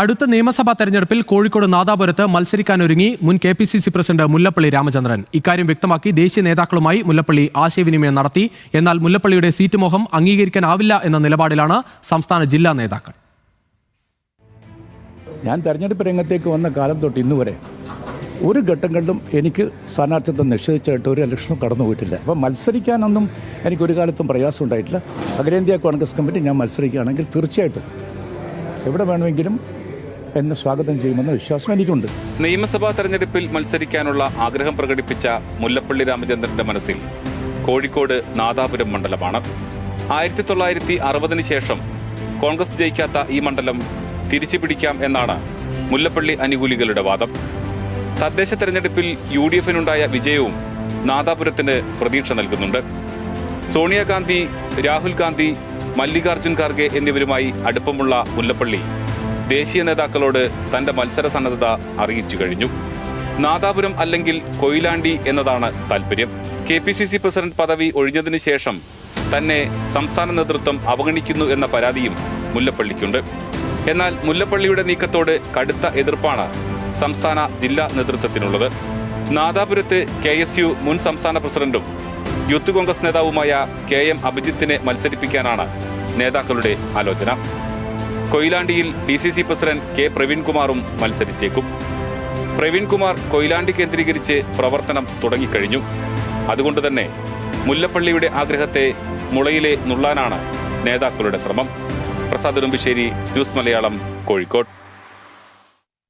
അടുത്ത നിയമസഭാ തെരഞ്ഞെടുപ്പിൽ കോഴിക്കോട് നാദാപുരത്ത് മത്സരിക്കാനൊരുങ്ങി മുൻ K P C C president Mullappally Ramachandran. ഇക്കാര്യം വ്യക്തമാക്കി ദേശീയ നേതാക്കളുമായി മുല്ലപ്പള്ളി ആശയവിനിമയം നടത്തി. എന്നാൽ മുല്ലപ്പള്ളിയുടെ സീറ്റ് മോഹം അംഗീകരിക്കാനാവില്ല എന്ന നിലപാടിലാണ് സംസ്ഥാന ജില്ലാ നേതാക്കൾ. ഞാൻ തെരഞ്ഞെടുപ്പ് രംഗത്തേക്ക് വന്ന കാലം തൊട്ട് ഇന്ന് വരെ ഒരു ഘട്ടം കണ്ടും എനിക്ക് സ്ഥാനാർത്ഥിത്വം നിഷേധിച്ചായിട്ട് ഒരു ഇലക്ഷനും കടന്നു പോയിട്ടില്ല അപ്പം മത്സരിക്കാനൊന്നും എനിക്ക് ഒരു കാലത്തും പ്രയാസം ഉണ്ടായിട്ടില്ല. അഖിലേന്ത്യാ കോൺഗ്രസ് കമ്മിറ്റി ഞാൻ മത്സരിക്കുകയാണെങ്കിൽ തീർച്ചയായിട്ടും എവിടെ വേണമെങ്കിലും എന്നെ സ്വാഗതം ചെയ്യുമെന്ന വിശ്വാസം എനിക്കുണ്ട്. നിയമസഭാ തെരഞ്ഞെടുപ്പിൽ മത്സരിക്കാനുള്ള ആഗ്രഹം പ്രകടിപ്പിച്ച മുല്ലപ്പള്ളി രാമചന്ദ്രന്റെ മനസ്സിൽ കോഴിക്കോട് നാദാപുരം മണ്ഡലമാണ്. ആയിരത്തി തൊള്ളായിരത്തി അറുപതിന് ശേഷം കോൺഗ്രസ് ജയിക്കാത്ത ഈ മണ്ഡലം തിരിച്ചു പിടിക്കാം എന്നാണ് മുല്ലപ്പള്ളി അനുകൂലികളുടെ വാദം. തദ്ദേശ തെരഞ്ഞെടുപ്പിൽ യു ഡി എഫിനുണ്ടായ വിജയവും നാദാപുരത്തിന് പ്രതീക്ഷ നൽകുന്നുണ്ട്. സോണിയാഗാന്ധി രാഹുൽ ഗാന്ധി മല്ലികാർജുൻ ഖാർഗെ എന്നിവരുമായി അടുപ്പമുള്ള മുല്ലപ്പള്ളി ദേശീയ നേതാക്കളോട് തന്റെ മത്സര സന്നദ്ധത അറിയിച്ചു കഴിഞ്ഞു. നാദാപുരം അല്ലെങ്കിൽ കൊയിലാണ്ടി എന്നതാണ് താൽപര്യം. K P C C president പദവി ഒഴിഞ്ഞതിനു ശേഷം തന്നെ സംസ്ഥാന നേതൃത്വം അവഗണിക്കുന്നു എന്ന പരാതിയും മുല്ലപ്പള്ളിക്കുണ്ട്. എന്നാൽ മുല്ലപ്പള്ളിയുടെ നീക്കത്തോട് കടുത്ത എതിർപ്പാണ് സംസ്ഥാന ജില്ലാ നേതൃത്വത്തിനുള്ളത്. നാദാപുരത്ത് കെ എസ് യു മുൻ സംസ്ഥാന പ്രസിഡന്റും യൂത്ത് കോൺഗ്രസ് നേതാവുമായ കെ എം അഭിജിത്തിനെ മത്സരിപ്പിക്കാനാണ് നേതാക്കളുടെ ആലോചന. കൊയിലാണ്ടിയിൽ D C C president K പ്രവീൺകുമാറും മത്സരിച്ചേക്കും. പ്രവീൺകുമാർ കൊയിലാണ്ടി കേന്ദ്രീകരിച്ച് പ്രവർത്തനം തുടങ്ങിക്കഴിഞ്ഞു. അതുകൊണ്ട് തന്നെ മുല്ലപ്പള്ളിയുടെ ആഗ്രഹത്തെ മുളയിലെ നുള്ളാനാണ് നേതാക്കളുടെ ശ്രമം. പ്രസാദ് ഉടുമ്പിശ്ശേരി ന്യൂസ് മലയാളം കോഴിക്കോട്.